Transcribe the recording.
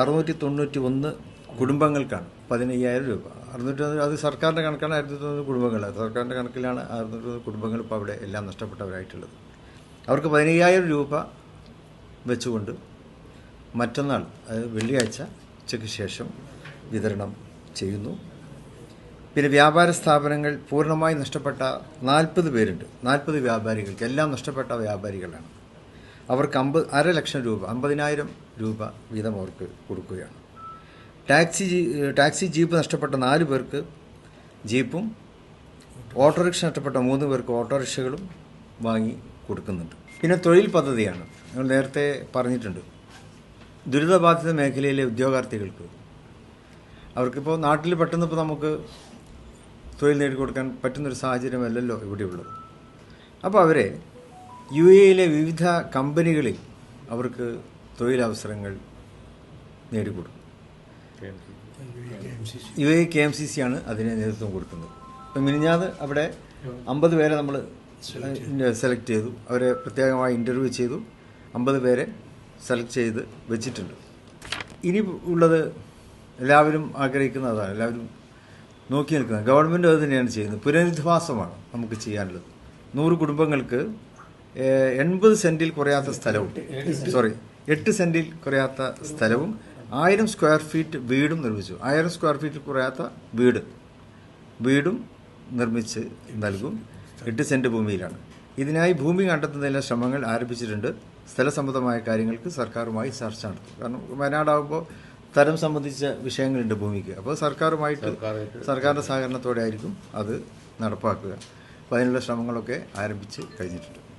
അറുന്നൂറ്റി തൊണ്ണൂറ്റി ഒന്ന് കുടുംബങ്ങൾക്കാണ്. പതിനയ്യായിരം രൂപ. അറുന്നൂറ്റി അത് സർക്കാരിന്റെ കണക്കാണ് ആയിരത്തി തൊണ്ണൂറ് കുടുംബങ്ങൾ സർക്കാരിന്റെ കണക്കിലാണ് അറുന്നൂറ്റി കുടുംബങ്ങൾ ഇപ്പോൾ അവിടെ എല്ലാം നഷ്ടപ്പെട്ടവരായിട്ടുള്ളത്. അവർക്ക് പതിനയ്യായിരം രൂപ വെച്ചുകൊണ്ട് മറ്റന്നാൾ വെള്ളിയാഴ്ച ഉച്ചയ്ക്ക് ശേഷം വിതരണം ചെയ്യുന്നു. പിന്നെ വ്യാപാര സ്ഥാപനങ്ങൾ പൂർണമായി നഷ്ടപ്പെട്ട നാൽപ്പത് പേരുണ്ട്. നാൽപ്പത് വ്യാപാരികൾക്ക് എല്ലാം നഷ്ടപ്പെട്ട വ്യാപാരികളാണ്. അവർക്ക് അമ്പത് അര ലക്ഷം രൂപ അമ്പതിനായിരം രൂപ വീതം അവർക്ക് കൊടുക്കുകയാണ്. ടാക്സി ടാക്സി ജീപ്പ് നഷ്ടപ്പെട്ട നാല് പേർക്ക് ജീപ്പും ഓട്ടോറിക്ഷ നഷ്ടപ്പെട്ട മൂന്ന് പേർക്ക് ഓട്ടോറിക്ഷകളും വാങ്ങി കൊടുക്കുന്നുണ്ട്. പിന്നെ തൊഴിൽ പദ്ധതിയാണ്. ഞങ്ങൾ നേരത്തെ പറഞ്ഞിട്ടുണ്ട്. ദുരിതബാധിത മേഖലയിലെ ഉദ്യോഗാർത്ഥികൾക്ക് അവർക്കിപ്പോൾ നാട്ടിൽ പെട്ടെന്ന് ഇപ്പോൾ നമുക്ക് തൊഴിൽ നേടിക്കൊടുക്കാൻ പറ്റുന്നൊരു സാഹചര്യമല്ലല്ലോ ഇവിടെയുള്ളത്. അപ്പോൾ അവരെ യു എയിലെ വിവിധ കമ്പനികളിൽ അവർക്ക് തൊഴിലവസരങ്ങൾ നേടിക്കൊടുക്കും. U A K M C C ആണ് അതിന് നേതൃത്വം കൊടുക്കുന്നത്. ഇപ്പം മിനിഞ്ഞാത് അവിടെ അമ്പത് പേരെ നമ്മൾ സെലക്ട് ചെയ്തു. അവരെ പ്രത്യേകമായി ഇന്റർവ്യൂ ചെയ്തു. അമ്പത് പേരെ സെലക്ട് ചെയ്ത് വെച്ചിട്ടുണ്ട്. ഇനി ഉള്ളത് എല്ലാവരും ആഗ്രഹിക്കുന്ന അതാണ് എല്ലാവരും നോക്കി നിൽക്കുന്നത്. ഗവൺമെന്റ് അത് തന്നെയാണ് ചെയ്യുന്നത്. പുനരധിവാസമാണ് നമുക്ക് ചെയ്യാനുള്ളത്. നൂറ് കുടുംബങ്ങൾക്ക് എൺപത് സെന്റിൽ കുറയാത്ത സ്ഥലവും. സോറി എട്ട് സെന്റിൽ കുറയാത്ത സ്ഥലവും ആയിരം സ്ക്വയർ ഫീറ്റ് വീടും നിർമ്മിച്ചു. ആയിരം സ്ക്വയർ ഫീറ്റിൽ കുറയാത്ത വീട്. വീടും നിർമ്മിച്ച് നൽകും. എട്ട് സെന്റ് ഭൂമിയിലാണ്. ഇതിനായി ഭൂമി കണ്ടെത്തുന്നതിനുള്ള ശ്രമങ്ങൾ ആരംഭിച്ചിട്ടുണ്ട്. സ്ഥലസംബന്ധമായ കാര്യങ്ങൾക്ക് സർക്കാരുമായി ചർച്ച നടത്തും. കാരണം വയനാടാകുമ്പോൾ തരം സംബന്ധിച്ച വിഷയങ്ങളുണ്ട് ഭൂമിക്ക്. അപ്പോൾ സർക്കാരുമായിട്ട് സർക്കാരിന്റെ സഹകരണത്തോടെ ആയിരിക്കും അത് നടപ്പാക്കുക. അപ്പോൾ അതിനുള്ള ശ്രമങ്ങളൊക്കെ ആരംഭിച്ച് കഴിഞ്ഞിട്ടുണ്ട്.